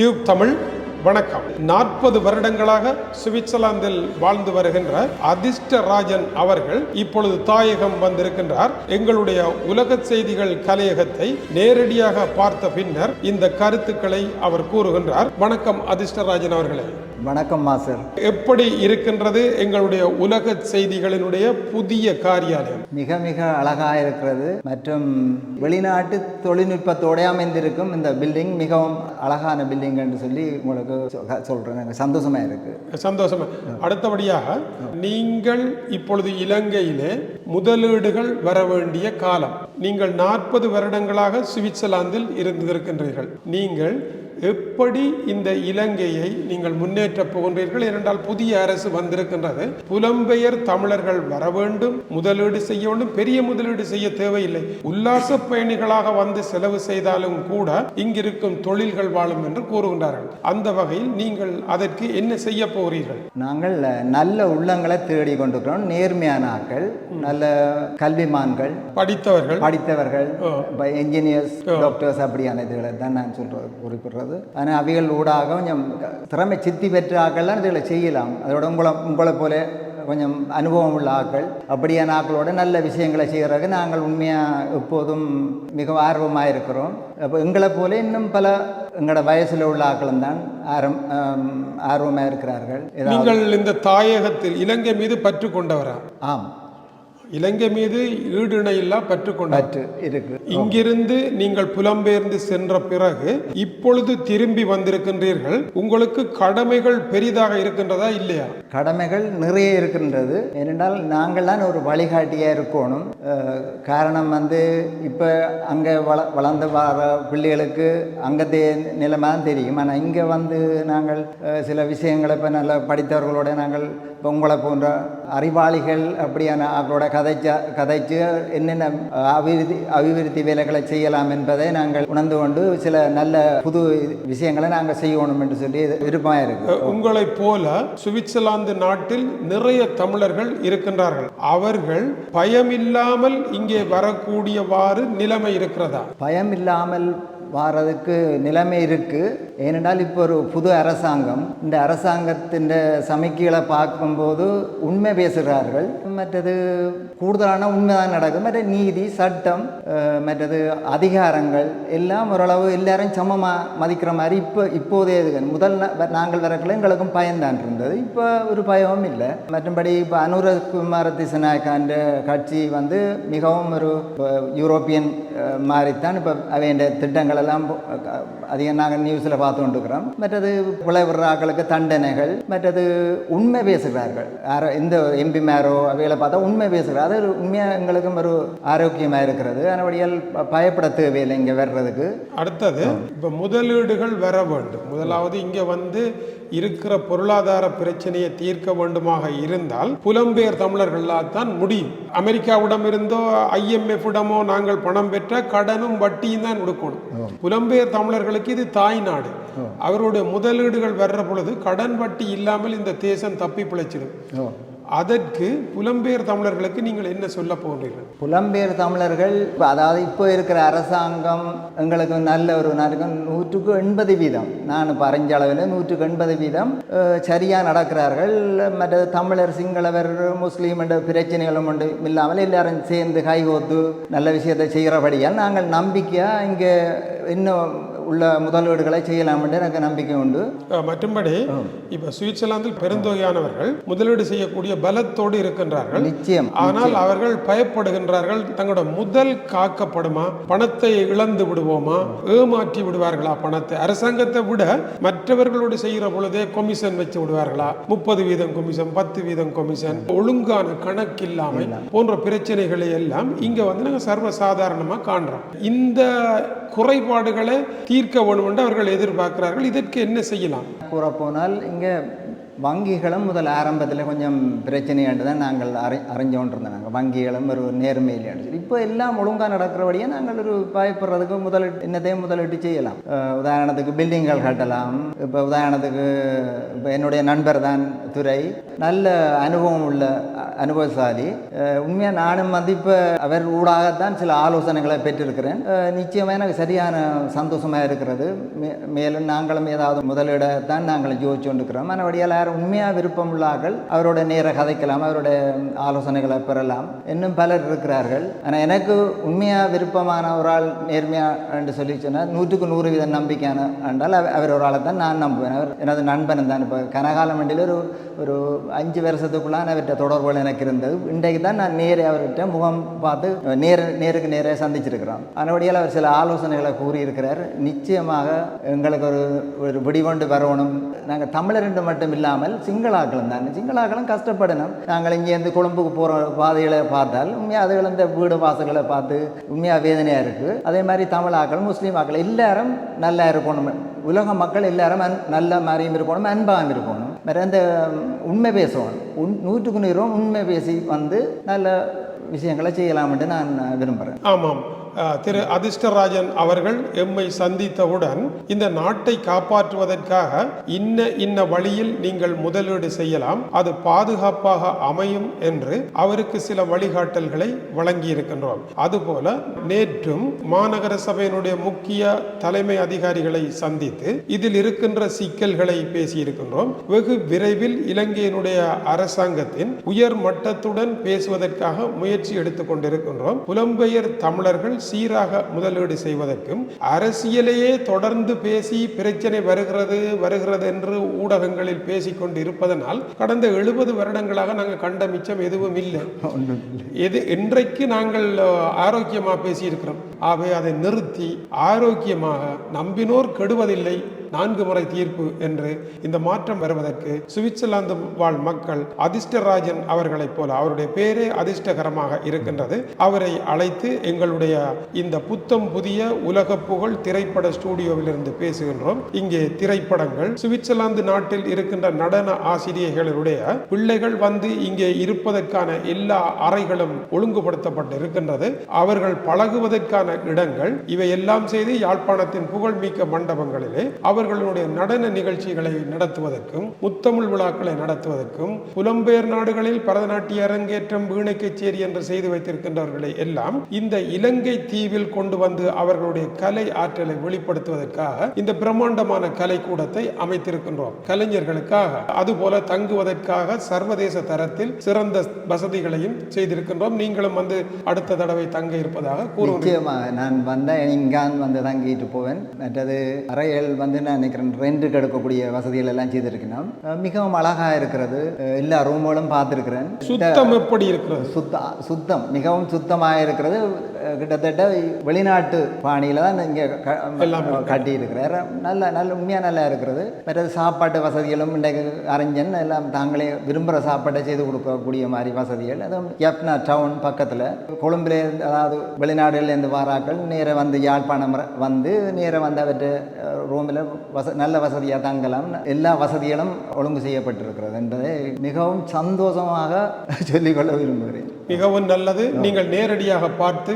Tube Tamil வணக்கம். நாற்பது வருடங்களாக சுவிட்சர்லாந்தில் வாழ்ந்து வருகின்ற அதிர்ஷ்டராஜன் அவர்கள் இப்பொழுது தாயகம் வந்திருக்கின்றார். எங்களுடைய உலக செய்திகள் கலையகத்தை நேரடியாக பார்த்த பின்னர் இந்த கருத்துக்களை அவர் கூறுகின்றார். வணக்கம் அதிர்ஷ்டராஜன் அவர்களே. வணக்கம் மாஸ்டர் எப்படி இருக்கின்றது எங்களுடைய உலக செய்திகளினுடைய புதிய காரியாலயம். மிக மிக அழகாக இருக்கிறது. மற்றும் வெளிநாட்டு தொழில்நுட்பத்தோടെ அமைந்திருக்கும் இந்த பில்டிங் மிகவும் அழகான பில்டிங் என்று சொல்லி உங்களுக்கு சொல்றேன். சந்தோஷமா இருக்கு. சந்தோஷம். அடுத்தபடியாக நீங்கள் இப்பொழுது இலங்கையிலே முதலீடுகள் வர வேண்டிய காலம். நீங்கள் நாற்பது வருடங்களாக சுவிட்சர்லாந்தில் இருந்திருக்கின்றீர்கள். நீங்கள் எப்படி இந்த இலங்கையை நீங்கள் முன்னேற்றப் போகின்றீர்கள் ஏனென்றால் புதிய அரசு வந்திருக்கின்றது. புலம்பெயர் தமிழர்கள் வர வேண்டும் முதலீடு செய்ய வேண்டும் பெரிய முதலீடு செய்ய தேவையில்லை. உல்லாச பயணிகளாக வந்து செலவு செய்தாலும் கூட இங்கிருக்கும் தொழில்கள் வாழும் என்று கூறுகின்றார்கள். அந்த வகையில் நீங்கள் அதற்கு என்ன செய்ய போகிறீர்கள்? நாங்கள் நல்ல உள்ளங்களை தேடி கொண்டிருக்கிறோம். நேர்மையான ஆட்கள் நல்ல கல்விமான்கள் படித்தவர்கள். படித்தவர்கள் என்ஜினியர்ஸ் டாக்டர்ஸ் அப்படியான இதுகளை தான் நான் சொல்றது குறிப்பிடுறது. ஆனால் அவைகள் ஊடாக கொஞ்சம் திறமை சித்தி பெற்ற ஆக்கள்லாம் இதில் செய்யலாம். அதோட உங்களை உங்களை போல கொஞ்சம் அனுபவம் உள்ள ஆட்கள் அப்படியான ஆக்களோட நல்ல விஷயங்களை செய்கிறதுக்கு நாங்கள் உண்மையாக எப்போதும் மிக ஆர்வமாக இருக்கிறோம் அப்போ எங்களை போல இன்னும் பல எங்களோட வயசில் உள்ள ஆக்களும் தான் ஆரம் ஆர்வமாக இருக்கிறார்கள் நீங்கள் இந்த தாயகத்தில் இலங்கை மீது பற்று கொண்டவரா? ஆம். இலங்கை மீது ஈடுணையில்லா பற்று கொண்டவர் பற்று இருக்கு. இங்கிருந்து நீங்கள் புலம்பெயர்ந்து சென்ற பிறகு இப்பொழுது திரும்பி வந்திருக்கின்றீர்கள். உங்களுக்கு கடமைகள் பெரிதாக இருக்கின்றதா இல்லையா? கடமைகள் நிறைய இருக்கின்றது. ஏனென்றால் நாங்கள் தான் ஒரு வழிகாட்டியாக இருக்கணும். காரணம் வந்து இப்போ அங்கே வள வளர்ந்து வர பிள்ளைகளுக்கு அங்கத்தே நிலைமை தான் தெரியும். ஆனால் இங்கே வந்து நாங்கள் சில விஷயங்களை இப்போ நல்லா படித்தவர்களோட நாங்கள் இப்போ உங்களை போன்ற அறிவாளிகள் அப்படியான அவர்களோட கதைச்சா கதைச்சு என்னென்ன அபிவிருத்தி அபிவிருத்தி வேலைகளை செய்யலாம் என்பதை நாங்கள் உணர்ந்து கொண்டு சில நல்ல புது விஷயங்களை நாங்கள் செய்யணும் என்று சொல்லி விருப்பமாக இருக்கு. உங்களைப் போல சுவிட்சர்லாந்து நாட்டில் நிறைய தமிழர்கள் இருக்கின்றார்கள். அவர்கள் பயமில்லாமல் இங்கே வரக்கூடியவாறு நிலைமை இருக்கிறதா? பயம் இல்லாமல் வாரதுக்கு நிலைமை இருக்குது ஏனென்றால் இப்போ ஒரு புது அரசாங்கம் இந்த அரசாங்கத்தின் சமிக்கைகளை பார்க்கும்போது உண்மை பேசுகிறார்கள். மற்றது கூடுதலான உண்மை தான் நடக்கும் மற்ற நீதி சட்டம் மற்றது அதிகாரங்கள் எல்லாம் ஓரளவு எல்லாரும் சமமாக மதிக்கிற மாதிரி இப்போ இப்போதே இது முதல் நாங்கள் வரக்குள்ள எங்களுக்கும் பயம்தான் இருந்தது. இப்போ ஒரு பயமும் இல்லை. மற்றபடி இப்போ அனுரகுமார திசநாயக்கான்ற கட்சி வந்து மிகவும் ஒரு யூரோப்பியன் அஹ், மாதிரித்தான் இப்போ அவைய திட்டங்கள் எல்லாம் அதிகம் நாங்கள் நியூஸில் பார்த்து கொண்டிருக்கிறோம் மற்றது பிளவுறாக்களுக்கு தண்டனைகள் மற்றது உண்மை பேசுகிறார்கள். யாரோ எந்த எம்பி மேரோ அவைகளை பார்த்தா உண்மை பேசுகிறார். அது ஒரு உண்மையாக எங்களுக்கும் ஒரு ஆரோக்கியமாக இருக்கிறது. அதனபடியால் ப- பயப்பட தேவையில்லை இங்கே வர்றதுக்கு. அடுத்தது இப்ப முதலீடுகள் வர வேண்டும். முதலாவது இங்க வந்து இருக்கிற பொருளாதார பிரச்சனையை தீர்க்க வேண்டுமாக இருந்தால் புலம்பெயர் தமிழர்களால் தான் முடியும். அமெரிக்காவிடம் இருந்தோ ஐஎம்எஃப் இடமோ நாங்கள் பணம் பெற்ற கடனும் வட்டியும் தான் கொடுக்கணும். புலம்பெயர் தமிழர்களுக்கு இது தாய் நாடு. அவருடைய முதலீடுகள் வர்ற பொழுது கடன் வட்டி இல்லாமல் இந்த தேசம் தப்பி பிழைச்சிடும். அதற்கு புலம்பெயர் தமிழர்களுக்கு நீங்கள் என்ன சொல்ல போகிறீர்கள்? புலம்பெயர் தமிழர்கள் அதாவது இப்போ இருக்கிற அரசாங்கம் எங்களுக்கு நல்ல ஒரு நூற்றுக்கு எண்பது வீதம். நான் பறஞ்ச அளவில் நூற்றுக்கு எண்பது வீதம் அஹ், சரியா நடக்கிறார்கள். மற்ற தமிழர் சிங்களவர் முஸ்லீம் என்ற பிரச்சனைகளும் உண்டு. இல்லாமல் எல்லாரும் சேர்ந்து கைகோத்து நல்ல விஷயத்தை செய்கிறபடியால் நாங்கள் நம்பிக்கையாக இங்கே இன்னும் உள்ள முதலீடுகளை செய்யலாம் என்று எனக்கு நம்பிக்கை உண்டு. மற்றும்படி இப்ப சுவிட்சர்லாந்தில் பெருந்தொகையானவர்கள் முதலீடு செய்யக்கூடிய பலத்தோடு இருக்கின்றார்கள். நிச்சயம் ஆனால் அவர்கள் பயப்படுகின்றார்கள் தங்களோட முதல் காக்கப்படுமா பணத்தை இழந்து விடுவோமா ஏமாற்றி விடுவார்களா பணத்தை? அரசாங்கத்தை விட மற்றவர்களோடு செய்கிற பொழுதே கொமிஷன் வச்சு விடுவார்களா? முப்பது வீதம் கொமிஷன் பத்து வீதம் கொமிஷன் ஒழுங்கான கணக்கு இல்லாமல் போன்ற பிரச்சனைகளை எல்லாம் இங்க வந்து நாங்கள் சர்வசாதாரணமா காண்றோம். இந்த குறைபாடுகளை தீர்க்க வேண்டும் என்று அவர்கள் எதிர்பார்க்கிறார்கள். இதற்கு என்ன செய்யலாம்? கூறப்போனால் இங்கே வங்கிகளும் முதல் ஆரம்பத்தில் கொஞ்சம் பிரச்சனையாண்டு தான் நாங்கள் அரை அறிஞ்சு நாங்கள். வங்கிகளும் ஒரு நேர்மையிலேன்னு சொல்லி இப்போ எல்லாம் ஒழுங்காக நடக்கிறபடியே நாங்கள் ஒரு பயப்படுறதுக்கு முதலீட்டு என்னத்தையும் முதலீட்டு செய்யலாம். உதாரணத்துக்கு பில்டிங்கள் கட்டலாம். இப்போ உதாரணத்துக்கு இப்போ என்னுடைய நண்பர் தான் துறை. நல்ல அனுபவம் உள்ள அனுபவசாலி. உண்மையாக நானும் வந்து இப்போ அவர் ஊடாகத்தான் சில ஆலோசனைகளை பெற்றிருக்கிறேன். நிச்சயமாக எனக்கு சரியான சந்தோஷமாக இருக்கிறது. மே- மேலும் நாங்களும் ஏதாவது முதலீடத்தான் நாங்கள் யோசிச்சு கொண்டிருக்கிறோம் மற்றபடியால் யாரும் உண்மையாக விருப்பம் உள்ளார்கள் அவரோட நேர கதைக்கலாம் அவருடைய ஆலோசனைகளை பெறலாம். இன்னும் பலர் இருக்கிறார்கள். ஆனால் எனக்கு உண்மையாக விருப்பமான ஒரு ஆள் நேர்மையாக என்று சொல்லி சொன்னால் நூற்றுக்கு நூறு வீத நம்பிக்கையான என்றால் அவர் அவர் ஒரு ஆளை தான் நான் நம்புவேன். அவர் எனது நண்பன் தான். இப்போ கனகாலம் வண்டியில் ஒரு ஒரு அஞ்சு வருஷத்துக்குள்ளான அவர்கிட்ட தொடர்புகள் எனக்கு இருந்தது. இன்றைக்கு தான் நான் நேரே அவர்கிட்ட முகம் பார்த்து நேர நேருக்கு நேரே சந்திச்சிருக்கிறோம். அதனபடியால் அவர் சில ஆலோசனைகளை கூறியிருக்கிறார். நிச்சயமாக எங்களுக்கு ஒரு ஒரு வெடிவொண்டு வரணும். நாங்கள் தமிழர் என்று மட்டும் இல்லாமல் சிங்களாக்களும் தான். சிங்களாக்களும் கஷ்டப்படணும். நாங்கள் இங்கேருந்து கொழும்புக்கு போகிற பாதைகளை பார்த்தால் உண்மையாக அதுகள் இந்த வீடு வாசல்களை பார்த்து உண்மையாக வேதனையாக இருக்குது அதே மாதிரி தமிழாக்கள் முஸ்லீம் ஆக்கள் எல்லாரும் நல்லா இருக்கணும். உலக மக்கள் எல்லாரும் அன் நல்ல மாதிரியும் இருக்கணும் அன்பாகவும் இருக்கணும். வேறு அந்த உண்மை பேசணும் உண் நூற்றுக்கு நூறு உண்மை பேசி வந்து நல்ல விஷயங்களை செய்யலாம்ட்டு நான் விரும்புகிறேன். ஆமாம். திரு அதிர்ஷ்டராஜன் அவர்கள் எம்மை சந்தித்தவுடன் இந்த நாட்டை காப்பாற்றுவதற்காக இன்ன இன்ன வழியில் நீங்கள் முதலீடு செய்யலாம் அது பாதுகாப்பாக அமையும் என்று அவருக்கு சில வழிகாட்டல்களை வழங்கியிருக்கின்றோம். அதுபோல நேற்றும் மாநகர சபையினுடைய முக்கிய தலைமை அதிகாரிகளை சந்தித்து இதில் இருக்கின்ற சிக்கல்களை பேசியிருக்கின்றோம். வெகு விரைவில் இலங்கையினுடைய அரசாங்கத்தின் உயர் மட்டத்துடன் பேசுவதற்காக முயற்சி எடுத்துக் கொண்டிருக்கின்றோம் புலம்பெயர் தமிழர்கள் சீராக முதலீடு செய்வதற்கும் அரசியலையே தொடர்ந்து பேசி பிரச்சனை வருகிறது வருகிறது என்று ஊடகங்களில் பேசிக்கொண்டு இருப்பதனால் கடந்த எழுபது வருடங்களாக நாங்கள் கண்ட மிச்சம் எதுவும் இல்லை. எது இன்றைக்கு நாங்கள் அஹ், ஆரோக்கியமா பேசியிருக்கிறோம். ஆகவே அதை நிறுத்தி ஆரோக்கியமாக நம்பினோர் கெடுவதில்லை நான்கு முறை தீர்ப்பு என்று இந்த மாற்றம் வருவதற்கு சுவிட்சர்லாந்து வாழ் மக்கள் அதிர்ஷ்டராஜன் அவர்களைப் போல அவருடைய பேரே அதிர்ஷ்டகரமாக இருக்கின்றது. அவரை அழைத்து எங்களுடைய இந்த புத்தம் புதிய உலக புகழ் திரைப்பட ஸ்டூடியோவிலிருந்து பேசுகின்றோம். இங்கே திரைப்படங்கள் சுவிட்சர்லாந்து நாட்டில் இருக்கின்ற நடன ஆசிரியர்களுடைய பிள்ளைகள் வந்து இங்கே இருப்பதற்கான எல்லா அறைகளும் ஒழுங்குபடுத்தப்பட்டு இருக்கின்றது அவர்கள் பழகுவதற்கான இடங்கள் இவை எல்லாம் செய்து யாழ்ப்பாணத்தின் புகழ்மிக்க மண்டபங்களிலே அவர்களுடைய நடன நிகழ்ச்சிகளை நடத்துவதற்கும் முத்தமிழ் விழாக்களை நடத்துவதற்கும் புலம்பெயர் நாடுகளில் பரதநாட்டிய அரங்கேற்றம் வீணை கச்சேரி என்று செய்து வைத்திருக்கின்றவர்களை எல்லாம் இந்த இலங்கை தீவில் கொண்டு வந்து அவர்களுடைய கலை ஆற்றலை வெளிப்படுத்துவதற்காக இந்த பிரம்மாண்டமான கலைக்கூடத்தை அமைத்திருக்கின்றோம். கலைஞர்களுக்காக அதுபோல தங்குவதற்காக சர்வதேச தரத்தில் சிறந்த வசதிகளையும் செய்திருக்கின்றோம். நீங்களும் வந்து அடுத்த தடவை தங்க இருப்பதாக கூறுவோம் நான் வந்தால் இங்கான் வந்து தங்கிட்டு போவேன். மற்றது அறைகள் வந்து நான் நினைக்கிறேன் ரெண்டுக்கு எடுக்கக்கூடிய வசதிகள் எல்லாம் செய்திருக்கணும் மிகவும் அழகாக இருக்கிறது. எல்லா ரூம்களும் பார்த்துருக்கிறேன். சுத்தம் எப்படி இருக்கிறது? சுத்த சுத்தம் மிகவும் சுத்தமாக இருக்கிறது. கிட்டத்தட்ட வெளிநாட்டு பாணியில் தான் இங்கே கட்டி இருக்கிறார் நல்ல நல்ல உண்மையாக நல்லா இருக்கிறது. மற்றது சாப்பாட்டு வசதிகளும் இன்றைக்கு அறிஞன் எல்லாம் தாங்களே விரும்புகிற சாப்பாட்டை செய்து கொடுக்கக்கூடிய மாதிரி வசதிகள். அதுவும் யப்னா டவுன் பக்கத்தில். கொழும்புல இருந்து அதாவது வெளிநாடுகள்லேருந்து வாராக்கள் நேராக வந்து யாழ்ப்பாணம் வந்து நேராக வந்து அவற்றை ரூமில் வச நல்ல வசதியாக தங்கலாம். எல்லா வசதிகளும் ஒழுங்கு செய்யப்பட்டிருக்கிறது என்பதை மிகவும் சந்தோஷமாக சொல்லிக்கொள்ள விரும்புகிறேன். மிகவும் நல்லது. நீங்கள் நேரடியாக பார்த்து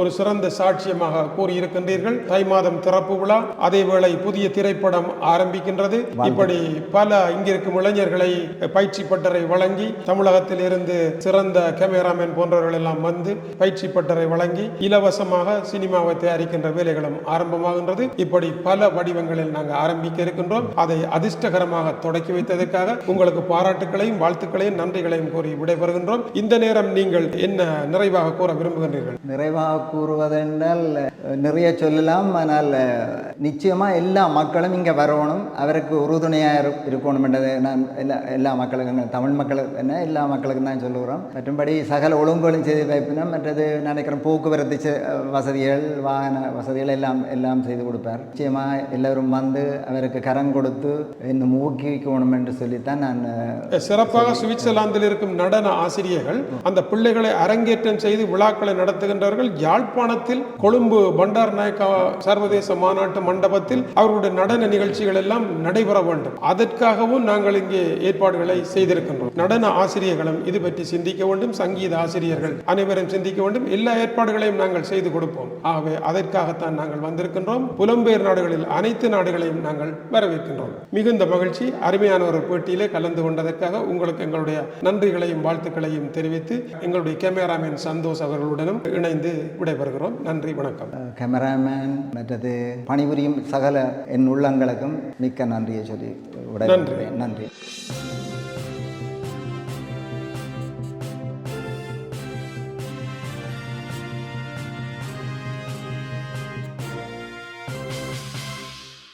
ஒரு சிறந்த சாட்சியமாக கூறியிருக்கின்றீர்கள். தை மாதம் திறப்பு விழா. அதேவேளை புதிய திரைப்படம் ஆரம்பிக்கின்றது. இப்படி பல இங்கிருக்கும் இளைஞர்களை பயிற்சி பட்டறை வழங்கி தமிழகத்தில் இருந்து சிறந்த கேமராமேன் போன்றவர்கள் எல்லாம் வந்து பயிற்சி பட்டறை வழங்கி இலவசமாக சினிமாவை தயாரிக்கின்ற வேலைகளும் ஆரம்பமாகின்றது. இப்படி பல வடிவங்களில் நாங்கள் ஆரம்பிக்க இருக்கின்றோம். அதை அதிர்ஷ்டகரமாக தொடக்கி வைத்ததற்காக உங்களுக்கு பாராட்டுகளையும் வாழ்த்துக்களையும் நன்றிகளையும் கூறி விடைபெறுகின்றோம். இந்த நேரம் நீங்கள் என்ன நிறைவாக கூற விரும்புகின்றீர்கள்? நிறைவாக கூறுவதென்றால் நிறைய சொல்லலாம் ஆனால் அஹ், நிச்சயமா எல்லா மக்களும் இங்கே வரணும். அவருக்கு உறுதுணையாக இரு இருக்கணும்ன்றது நான் எல்லா எல்லா மக்களுக்கும் தமிழ் மக்களுக்கு என்ன எல்லா மக்களுக்கும் தான் சொல்லுகிறோம் மற்றும்படி சகல ஒழுங்குகளும் செய்து வைப்பினோம் மற்றது நினைக்கிறேன் போக்குவரத்து வசதிகள் வாகன வசதிகள் எல்லாம் எல்லாம் செய்து கொடுப்பார். நிச்சயமாக எல்லோரும் வந்து அவருக்கு கரம் கொடுத்து இன்னும் ஊக்குவிக்கணும் என்று சொல்லித்தான் நான் சிறப்பாக சுவிட்சர்லாந்தில் இருக்கும் நடன ஆசிரியர்கள் அந்த பிள்ளைகளை அரங்கேற்றம் செய்து விழாக்களை நடத்துகின்றவர்கள் யாழ்ப்பாணத்தில் கொழும்பு பண்டார் நாயக்கா சர்வதேச மாநாட்டு மண்டபத்தில் அவர்களுடைய நடன நிகழ்ச்சிகள் எல்லாம் நடைபெற வேண்டும். அதற்காகவும் நாங்கள் இங்கே ஏற்பாடுகளை செய்திருக்கின்றோம். நடன ஆசிரியர்களும் இது பற்றி சிந்திக்க வேண்டும். சங்கீத ஆசிரியர்கள் அனைவரும் சிந்திக்க வேண்டும். எல்லா ஏற்பாடுகளையும் நாங்கள் செய்து கொடுப்போம். ஆகவே அதற்காகத்தான் நாங்கள் வந்திருக்கின்றோம். புலம்பெயர் நாடுகளில் அனைத்து நாடுகளையும் நாங்கள் வரவேற்கின்றோம். மிகுந்த மகிழ்ச்சி. அருமையான ஒரு போட்டியிலே கலந்து கொண்டதற்காக உங்களுக்கு எங்களுடைய நன்றிகளையும் வாழ்த்துக்களையும் தெரிவித்து எங்களுடைய கேமராமேன் சந்தோஷ் அவர்களுடனும் இணைந்து விடைபெறுகிறோம். நன்றி வணக்கம். கேமராமேன் மற்றது பணிபுரியும் சகல என் உள்ளங்களுக்கும் மிக்க நன்றியை சொல்லி விடைபெறுகிறேன். நன்றி.